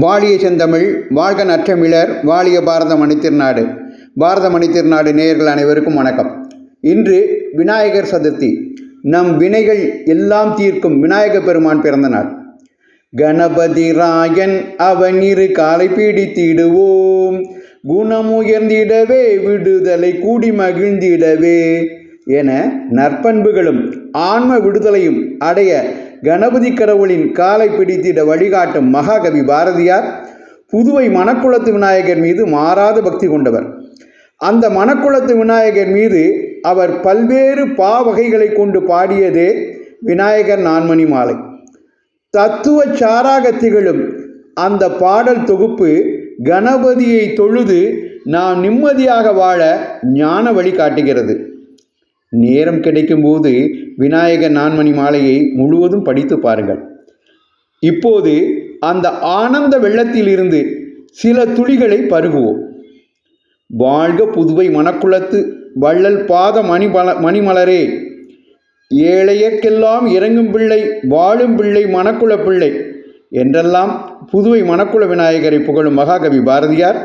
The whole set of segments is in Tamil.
வாழிய செந்தமிழ் வாழ்க நற்றமிழர் வாழிய பாரத மணித்திருநாடு பாரத மணித்திருநாடு நேயர்கள் அனைவருக்கும் வணக்கம். இன்று விநாயகர் சதுர்த்தி. நம் வினைகள் எல்லாம் தீர்க்கும் விநாயக பெருமான் பிறந்த நாள். கணபதி ராயன் அவன் இரு காலை பிடித்திடுவோம். குணமுயர்ந்திடவே விடுதலை கூடி மகிழ்ந்திடவே என நற்பண்புகளும் ஆன்ம விடுதலையும் அடைய கணபதி கடவுளின் காலை பிடித்திட வழிகாட்டும் மகாகவி பாரதியார் புதுவை மணக்குளத்து விநாயகர் மீது மாறாத பக்தி கொண்டவர். அந்த மணக்குளத்து விநாயகர் மீது அவர் பல்வேறு பாவகைகளை கொண்டு பாடியதே விநாயகர் நான்மணி மாலை. தத்துவ சாராக திகழும் அந்த பாடல் தொகுப்பு கணபதியை தொழுது நாம் நிம்மதியாக வாழ ஞான வழி காட்டுகிறது. நேரம் கிடைக்கும்போது விநாயகர் நான்மணி மாலையை முழுவதும் படித்து பாருங்கள். இப்போது அந்த ஆனந்த வெள்ளத்திலிருந்து சில துளிகளை பருகுவோம். வாழ்க புதுவை மணக்குளத்து வள்ளல் பாத மணிமல மணிமலரே. ஏழையற்கெல்லாம் இறங்கும் பிள்ளை வாழும் பிள்ளை மணக்குள பிள்ளை என்றெல்லாம் புதுவை மணக்குள விநாயகரை புகழும் மகாகவி பாரதியார்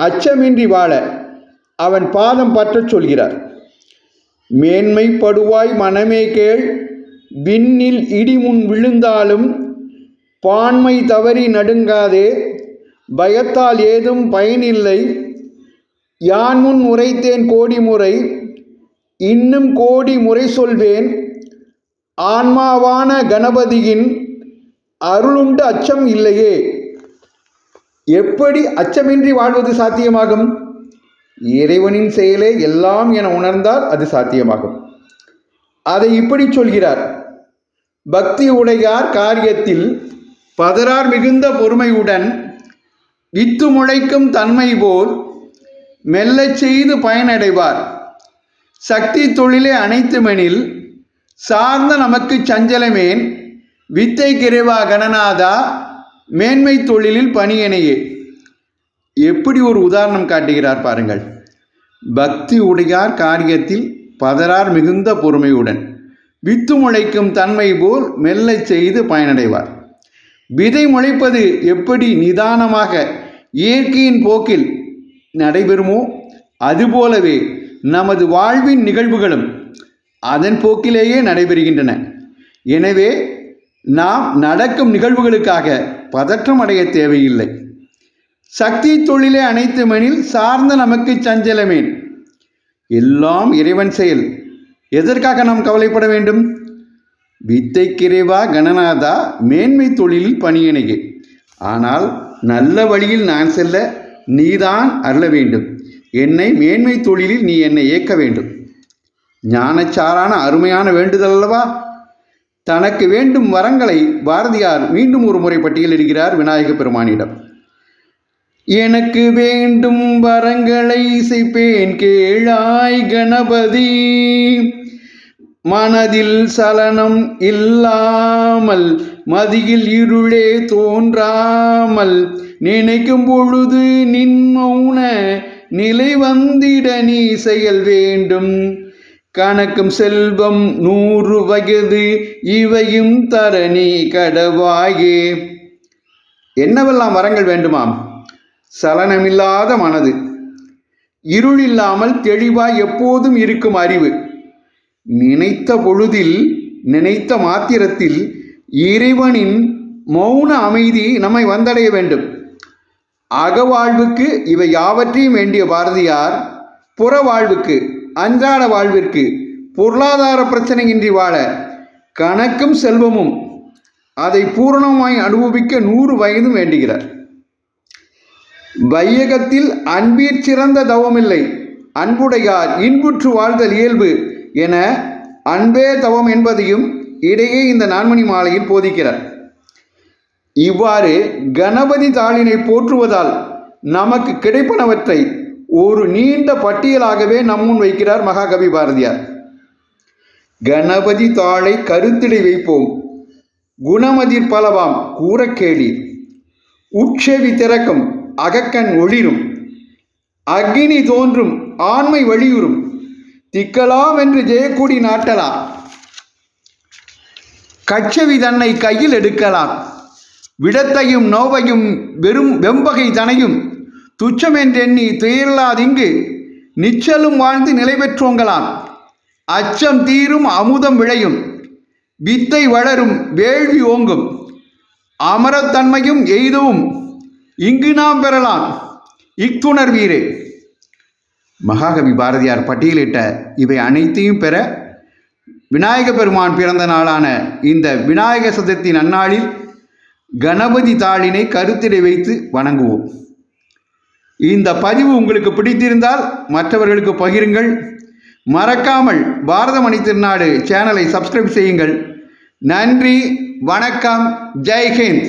அச்சமின்றி வாழ அவன் பாதம் பற்றச் சொல்கிறார். மேன்மைப்படுவாய் மனமே கேள். விண்ணில் இடிமுன் விழுந்தாலும் பான்மை தவறி நடுங்காதே. பயத்தால் ஏதும் பயனில்லை. யான் முன் உரைத்தேன் கோடி முறை. இன்னும் கோடி முறை சொல்வேன். ஆன்மாவான கணபதியின் அருளுண்டு அச்சம் இல்லையே. எப்படி அச்சமின்றி வாழ்வது சாத்தியமாகும்? இறைவனின் செயலே எல்லாம் என உணர்ந்தால் அது சாத்தியமாகும். அதை இப்படி சொல்கிறார். பக்தி உடையார் காரியத்தில் பதறார் மிகுந்த பொறுமையுடன் வித்து முளைக்கும் தன்மை போல் மெல்லச் செய்து பயனடைவார். சக்தி தொழிலே அனைத்துமெனில் சார்ந்த நமக்கு சஞ்சலமேன் வித்தை கிரைவா கணநாதா மேன்மை தொழிலில் பணியனையே. எப்படி ஒரு உதாரணம் காட்டுகிறார் பாருங்கள். பக்தி உடையார் காரியத்தில் பதறார் மிகுந்த பொறுமையுடன் வித்து முளைக்கும் தன்மை போல் மெல்ல செய்து பயனடைவார். விதை முளைப்பது எப்படி நிதானமாக இயற்கையின் போக்கில் நடைபெறுமோ அதுபோலவே நமது வாழ்வின் நிகழ்வுகளும் அதன் போக்கிலேயே நடைபெறுகின்றன. எனவே நாம் நடக்கும் நிகழ்வுகளுக்காக பதற்றம் அடைய தேவையில்லை. சக்தி தொழிலே அனைத்து மணில் சார்ந்த நமக்கு சஞ்சலமேன். எல்லாம் இறைவன் செயல். எதற்காக நாம் கவலைப்பட வேண்டும்? வித்தை கிரைவா கணநாதா மேன்மை தொழிலில் பணியணையே ஆனால் நல்ல வழியில் நான் செல்ல நீதான் அருள வேண்டும். என்னை மேன்மை தொழிலில் நீ என்னை இயக்க வேண்டும். ஞானச்சாரான அருமையான வேண்டுதல் அல்லவா தனக்கு வேண்டும் வரங்களை பாரதியார் மீண்டும் ஒரு முறை பட்டியலிடுகிறார் விநாயக பெருமானிடம். எனக்கு வேண்டும் வரங்களை இசைப்பேன் கேளாய் கணபதி. மனதில் சலனம் இல்லாமல் மதியில் இருளே தோன்றாமல் நினைக்கும் பொழுது நின் மௌன நிலை வந்திட நீ செயல் வேண்டும். கணக்கும் செல்வம் நூறு வயது இவையும் தரணி கடவாயே. என்னவெல்லாம் வரங்கள் வேண்டுமாம்? சலனமில்லாத மனது. இருள் இல்லாமல் தெளிவாய் எப்போதும் இருக்கும் அறிவு. நினைத்த பொழுதில் நினைத்த மாத்திரத்தில் இறைவனின் மௌன அமைதி நம்மை வந்தடைய வேண்டும். அகவாழ்வுக்கு இவை யாவற்றையும் வேண்டிய பாரதியார் புற வாழ்வுக்கு அன்றாட வாழ்விற்கு பொருளாதார பிரச்சனையின்றி வாழ கணக்கும் செல்வமும் அதை பூரணமாய் அனுபவிக்க நூறு வயதும் வேண்டுகிறார். வையகத்தில் அன்பீர் சிறந்த தவமில்லை. அன்புடையார் இன்புற்று வாழ்தல் இயல்பு என அன்பே தவம் என்பதையும் இடையே இந்த நான்மணி மாலையில் போதிக்கிறார். இவ்வாறு கணபதி தாளினை போற்றுவதால் நமக்கு கிடைப்பனவற்றை ஒரு நீண்ட பட்டியலாகவே நம்முன் வைக்கிறார் மகாகவி பாரதியார். கணபதி தாளை கருத்திடை வைப்போம். குணமதிர் பலவாம் கூற கேளீர். உட்செவி திறக்கம். அகக்கண் ஒளிரும். அக்னி தோன்றும் ஆண்மை வழியுறும் திக்கலாம் என்று ஜெயக்குடி நாட்டலாம். கச்சவி தன்னை கையில் எடுக்கலாம். விடத்தையும் நோவையும் வெறும் வெம்பகை தனையும் துச்சமென்றெண்ணி துயரலாதிங்கு நிச்சலும் வாழ்ந்து நிலை பெற்றோங்களாம். அச்சம் தீரும் அமுதம் விளையும். வித்தை வளரும் வேள்வி ஓங்கும். அமரத்தன்மையும் எய்தவும். இங்கு நாம் பெறலாம். இத்துணர்வீரே மகாகவி பாரதியார் பட்டியலிட்ட இவை அனைத்தையும் பெற விநாயக பெருமான் பிறந்த நாளான இந்த விநாயக சதுர்த்தி நன்னாளில் கணபதி தாளினை கருத்திடை வைத்து வணங்குவோம். இந்த பதிவு உங்களுக்கு பிடித்திருந்தால் மற்றவர்களுக்கு பகிருங்கள். மறக்காமல் பாரதமணி திருநாடு சேனலை சப்ஸ்கிரைப் செய்யுங்கள். நன்றி வணக்கம் ஜெய்ஹிந்த்